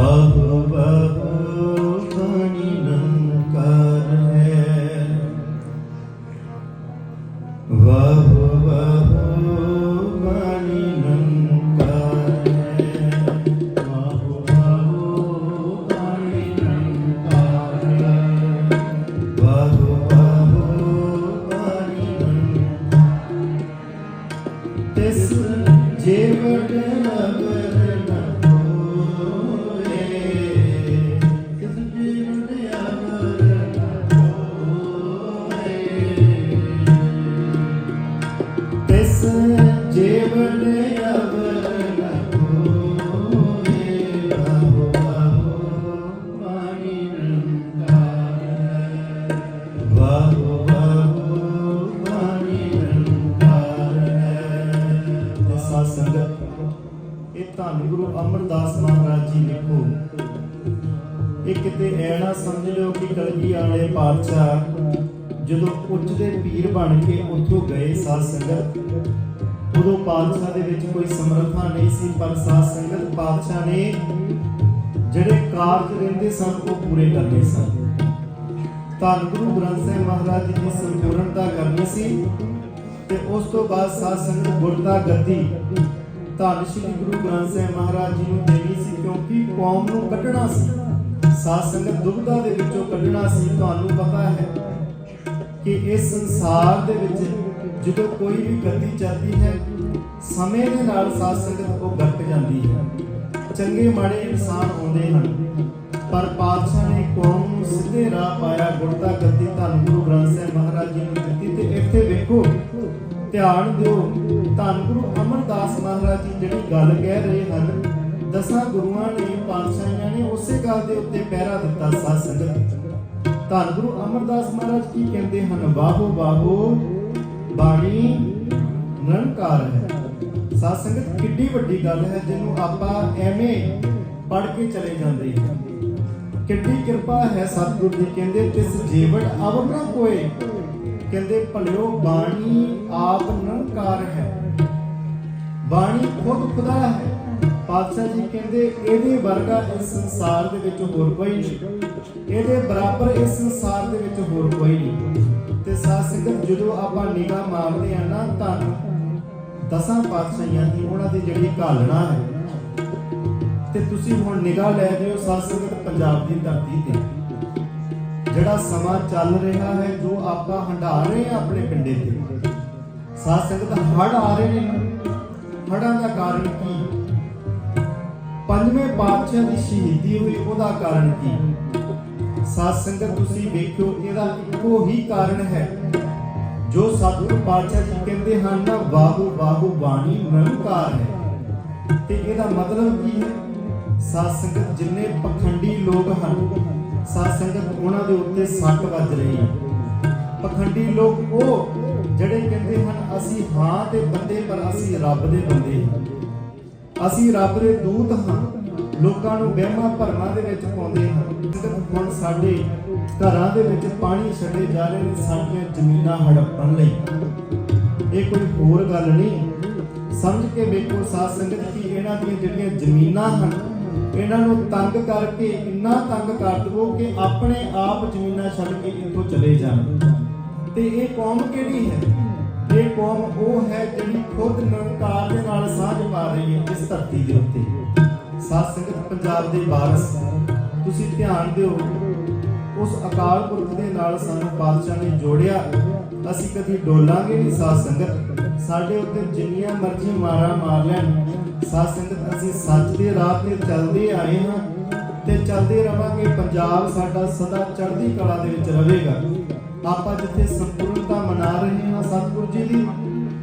ਵਾਹ ਵਾਹ ਧੰਨ ਗੁਰੂ ਅਮਰਦਾਸ ਮਹਾਰਾਜ ਜੀ ਲਿਖੋ। ਇਹ ਕਿਤੇ ਐ ਸਮਝ ਲਿਓ ਕਿ ਕਲਗੀ ਵਾਲੇ ਪਾਤਸ਼ਾਹ ਜਦੋਂ ਉੱਚ ਦੇ ਪੀਰ ਬਣ ਕੇ ਉੱਥੋਂ ਗਏ ਸਾਧ ਸੰਗਤ, ਉਦੋਂ ਪਾਤਸ਼ਾਹ ਦੇ ਵਿੱਚ ਕੋਈ ਸਮਰੱਥਾ ਨਹੀਂ ਸੀ, ਪਰ ਸਾਧ ਸੰਗਤ ਪਾਤਸ਼ਾਹ ਨੇ ਜਿਹੜੇ ਕਾਰਜ ਰਹਿੰਦੇ ਸਨ, ਉਹ ਪੂਰੇ ਕਰਨੇ ਸਨ। ਧੰਨ ਗੁਰੂ ਗ੍ਰੰਥ ਸਾਹਿਬ ਮਹਾਰਾਜ ਜੀ ਦੀ ਸੰਪੂਰਨਤਾ ਕਰਨੀ ਸੀ ਤੇ ਉਸ ਤੋਂ ਬਾਅਦ ਸਾਧ ਸੰਗਤ ਗੁਰਤਾ ਗੱਦੀ ਧੰਨ ਸ਼੍ਰੀ ਗੁਰੂ ਗ੍ਰੰਥ ਸਾਹਿਬ ਮਹਾਰਾਜ ਜੀ ਨੂੰ ਦੇਣੀ ਸੀ, ਕਿਉਂਕਿ ਕੌਮ ਨੂੰ ਕੱਢਣਾ ਸੀ। ਸਾਧ ਸੰਗਤ ਦੁਬਦਾ ਦੇ ਵਿੱਚੋਂ ਕੱਢਣਾ ਸੀ, ਤੁਹਾਨੂੰ ਪਤਾ ਹੈ ਕਿ ਇਸ ਸੰਸਾਰ ਦੇ ਵਿੱਚ ਜਦੋਂ ਕੋਈ ਵੀ ਗਤੀ ਚੱਲਦੀ ਹੈ, ਸਮੇਂ ਦੇ ਨਾਲ ਸਾਧ ਸੰਗਤ ਉਹ ਗੱਟ ਜਾਂਦੀ ਹੈ। ਚੰਗੇ ਮਾੜੇ ਇਨਸਾਨ ਆਉਂਦੇ ਹਨ, ਪਰ ਪਾਤਸ਼ਾਹ ਨੇ ਕੌਮ ਨੂੰ ਸਿੱਧੇ ਰਾਹ ਪਾਇਆ ਗੁਰਤਾ ਗੱਦੀ ਧੰਨ ਗੁਰੂ ਗ੍ਰੰਥ ਧਿਆਨ ਦਿਓ। ਧੰਨ ਗੁਰੂ ਅਮਰਦਾਸ ਮਹਾਰਾਜ ਜੀ ਜਿਹੜੀ ਗੱਲ ਕਹਿ ਰਹੇ ਹਨ, ਦਸਾਂ ਗੁਰੂਆਂ ਨੇ ਪਾਤਸ਼ਾਹਾਂ ਨੇ ਉਸੇ ਗੱਲ ਦੇ ਉੱਤੇ ਪਹਿਰਾ ਦਿੱਤਾ ਸਾਧ ਸੰਗਤ। ਧੰਨ ਗੁਰੂ ਅਮਰਦਾਸ ਮਹਾਰਾਜ ਕੀ ਕਹਿੰਦੇ ਹਨ? ਬਾਹੋ ਬਾਹੋ ਬਾਣੀ ਨਿਰੰਕਾਰ ਹੈ। ਸਾਧ ਸੰਗਤ, ਕਿੱਡੀ ਵੱਡੀ ਗੱਲ ਹੈ ਜਿਹਨੂੰ ਆਪਾਂ ਐਵੇਂ ਪੜ ਕੇ ਚਲੇ ਜਾਂਦੇ ਹਾਂ। ਕਿੱਡੀ ਕਿਰਪਾ ਹੈ ਸਤਿਗੁਰੂ ਦੀ, ਕਹਿੰਦੇ, ਤਿਸ ਜੀਵਨ ਅਵਰ ਨਾ ਕੋਏ। ਕਹਿੰਦੇ ਭਲਿਓ ਬਾਣੀ ਆਪ ਨਿਰੰਕਾਰ ਹੈ। ਬਾਣੀ ਖੁਦ ਖੁਦਾ ਹੈ। ਪਾਤਸ਼ਾਹ ਜੀ ਕਹਿੰਦੇ ਇਹਦੇ ਵਰਗਾ ਇਸ ਸੰਸਾਰ ਦੇ ਵਿੱਚ ਹੋਰ ਕੋਈ ਨਹੀਂ। ਇਹਦੇ ਬਰਾਬਰ ਇਸ ਸੰਸਾਰ ਦੇ ਵਿੱਚ ਹੋਰ ਕੋਈ ਨਹੀਂ। ਤੇ ਸਾਧ ਸੰਗਤ, ਜਦੋਂ ਆਪਾਂ ਨਿਗਾਹ ਮਾਰਦੇ ਆ ਨਾ, ਤਾਂ ਦਸਾਂ ਪਾਤਸ਼ਾਹੀਆਂ ਦੀ ਉਹਨਾਂ ਦੀ ਜਿਹੜੀ ਘਾਲਣਾ ਹੈ। ਤੇ ਤੁਸੀਂ ਹੁਣ ਨਿਗਾਹ ਲੈ ਜਿਓ ਸਾਧ ਸੰਗਤ, ਪੰਜਾਬ ਦੀ ਧਰਤੀ ਤੇ। ਜਿਹੜਾ ਸਮਾਂ ਚੱਲ ਰਿਹਾ ਹੈ, ਜੋ ਆਪਾਂ ਹੰਢਾ ਰਹੇ ਆ ਆਪਣੇ ਪਿੰਡੇ ਤੇ। ਸਾਧ ਸੰਗਤ ਹੜ ਆ ਰਹੇ ਨੇ। ਹੜਾਂ ਦਾ ਕਾਰਨ ਕੀ? ਪੰਜਵੇਂ ਪਾਤਸ਼ਾਹ ਦੀ ਸ਼ਹੀਦੀ ਹੋਈ, ਉਹਦਾ ਕਾਰਨ ਕੀ? ਸਾਧ ਸੰਗਤ, ਤੁਸੀਂ ਵੇਖਿਓ, ਇਹਦਾ ਇੱਕੋ ਹੀ ਕਾਰਨ ਹੈ। ਜੋ ਸਤਿਗੁਰੂ ਪਾਤਸ਼ਾਹ ਜੀ ਕਹਿੰਦੇ ਹਨ ਨਾ ਬਾਹੂ ਬਾਹੂ ਬਾਣੀ ਨਿਰੰਕਾਰ ਹੈ। ਤੇ ਇਹਦਾ ਮਤਲਬ ਕੀ ਹੈ? ਸਾਧ ਸੰਗਤ, ਜਿੰਨੇ ਪਖੰਡੀ ਲੋਕ ਹਨ ਸਾਧ ਸੰਗਤ ਉਹਨਾਂ ਦੇ ਉੱਤੇ ਸੱਟ ਵੱਜ ਰਹੀ ਹੈ। ਪਖੰਡੀ ਲੋਕ ਉਹ ਜਿਹੜੇ ਕਹਿੰਦੇ ਹਨ, ਅਸੀਂ ਹਾਂ ਤੇ ਬੰਦੇ, ਪਰ ਅਸੀਂ ਰੱਬ ਦੇ ਬੰਦੇ ਹਾਂ। ਅਸੀਂ ਰੱਬ ਦੇ ਦੂਤ ਹਾਂ। ਲੋਕਾਂ ਨੂੰ ਵਹਿਮਾਂ ਭਰਮਾਂ ਦੇ ਵਿੱਚ ਪਾਉਂਦੇ ਹਨ ਸਿਰਫ ਹੁਣ ਸਾਡੇ ਘਰਾਂ ਦੇ ਵਿੱਚ ਪਾਣੀ ਛੱਡੇ ਜਾ ਰਹੇ ਨੇ ਸਾਡੀਆਂ ਜ਼ਮੀਨਾਂ ਹੜੱਪਣ ਲਈ। ਇਹ ਕੋਈ ਹੋਰ ਗੱਲ ਨਹੀਂ। ਸਮਝ ਕੇ ਵੇਖੋ ਸਾਧ ਸੰਗਤ, ਕੀ ਇਹਨਾਂ ਦੀਆਂ ਜਿਹੜੀਆਂ ਜ਼ਮੀਨਾਂ ਹਨ ਇਹਨਾਂ ਨੂੰ ਤੰਗ ਕਰਕੇ ਇੰਨਾ ਤੰਗ ਕਰ ਦਵੋ ਕਿ ਆਪਣੇ ਆਪ ਜ਼ਮੀਨਾਂ ਛੱਡ ਕੇ ਇੱਥੋਂ ਚਲੇ ਜਾਣ। ਤੇ ਇਹ ਕੌਮ ਕਿਹੜੀ ਹੈ? ਇਹ ਕੌਮ ਉਹ ਹੈ ਜਿਹੜੀ ਖੁਦ ਨਿਰੰਕਾਰ ਦੇ ਨਾਲ ਸਾਂਝ ਪਾ ਰਹੀ ਹੈ ਇਸ ਧਰਤੀ ਦੇ ਉੱਤੇ। ਸਾਧ ਸੰਗਤ ਪੰਜਾਬ ਦੇ ਵਾਰਸ, ਤੁਸੀਂ ਧਿਆਨ ਦਿਓ, ਉਸ ਅਕਾਲ ਪੁਰਖ ਦੇ ਨਾਲ ਸਾਨੂੰ ਪਾਤਸ਼ਾਹ ਨੇ ਜੋੜਿਆ। ਅਸੀਂ ਕਦੀ ਡੋਲਾਂਗੇ ਨਹੀਂ ਸਾਧ ਸੰਗਤ। ਸਾਡੇ ਉੱਤੇ ਜਿੰਨੀਆਂ ਮਰਜ਼ੀ ਮਾਰਾ ਮਾਰ ਲੈਣ। ਸਾਧ ਸੰਗਤ, ਅਸੀਂ ਸੱਚ ਦੇ ਰਾਹ ਤੇ ਚੱਲਦੇ ਆਏ ਹਾਂ ਤੇ ਚੱਲਦੇ ਰਵਾਂਗੇ। ਪੰਜਾਬ ਸਾਡਾ ਸਦਾ ਚੜ੍ਹਦੀ ਕਲਾ ਦੇ ਵਿੱਚ ਰਹੇਗਾ। ਆਪਾਂ ਜਿੱਥੇ ਸੰਪੂਰਨਤਾ ਮਨਾ ਰਹੇ ਹਾਂ ਸਤਿਗੁਰੂ ਜੀ ਦੀ,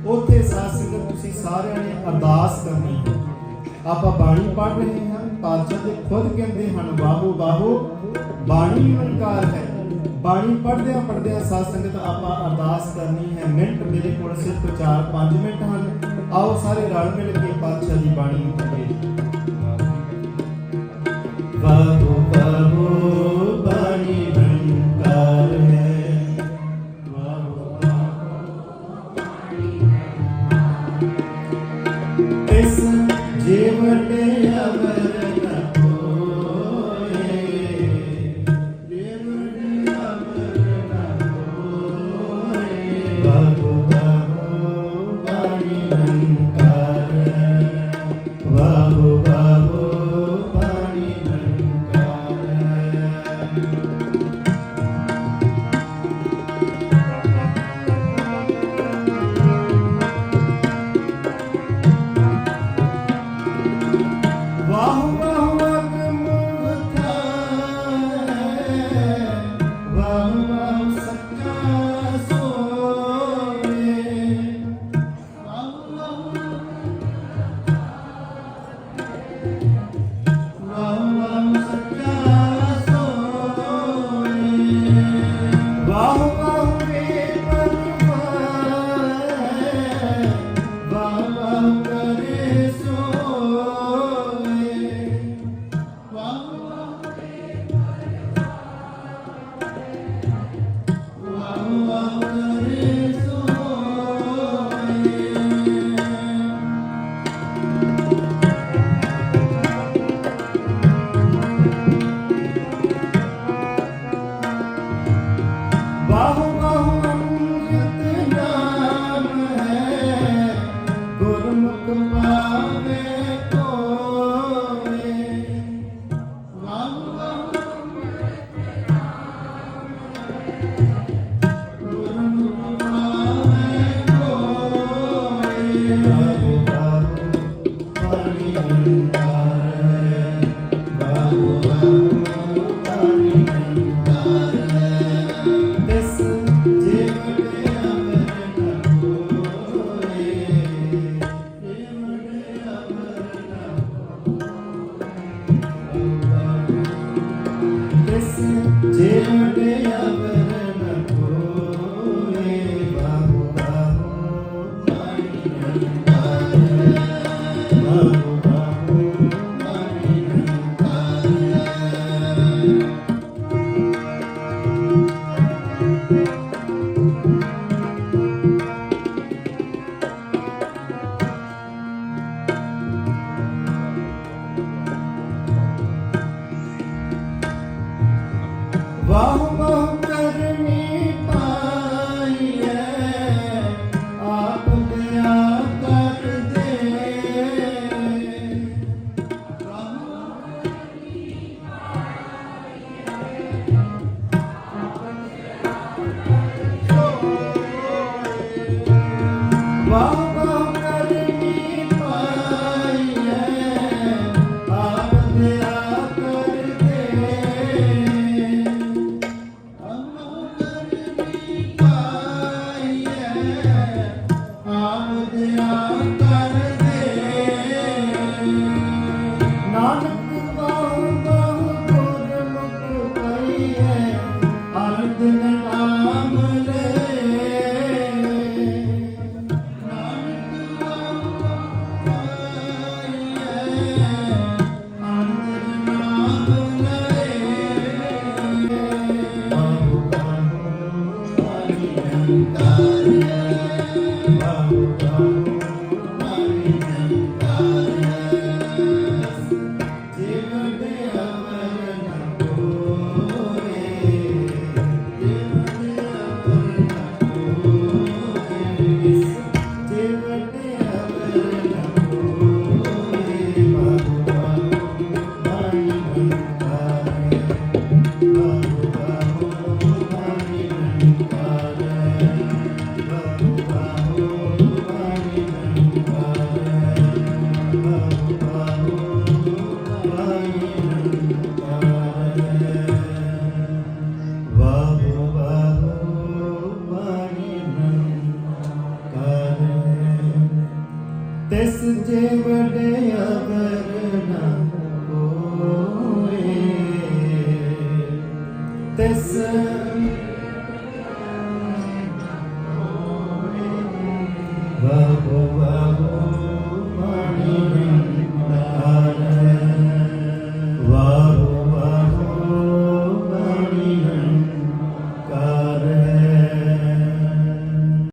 ਉੱਥੇ ਸਾਧ ਸੰਗਤ ਤੁਸੀਂ ਸਾਰਿਆਂ ਨੇ ਅਰਦਾਸ ਕਰਨੀ ਹੈ। ਆਪਾਂ ਬਾਣੀ ਪੜ੍ਹ ਰਹੇ ਹਾਂ, ਪਾਤਸ਼ਾਹ ਦੇ ਖੁਦ ਕਹਿੰਦੇ ਹਨ, ਬਾਹੋ ਬਾਹੋ, ਬਾਣੀ ਨਿਰੰਕਾਰ ਹੈ। ਬਾਣੀ ਪੜ੍ਹਦਿਆਂ ਪੜ੍ਹਦਿਆਂ ਸਾਧ ਸੰਗਤ ਆਪਾਂ ਅਰਦਾਸ ਕਰਨੀ ਹੈ। ਮਿੰਟ ਮੇਰੇ ਕੋਲ ਸਿਰਫ 4-5 ਮਿੰਟ ਹਨ। ਆਓ ਸਾਰੇ ਰਲ ਮਿਲ ਕੇ ਪਾਤਸ਼ਾਹ ਦੀ ਬਾਣੀ ਨੂੰ ਪੜ੍ਹੀਏ। ਬਾਹੋ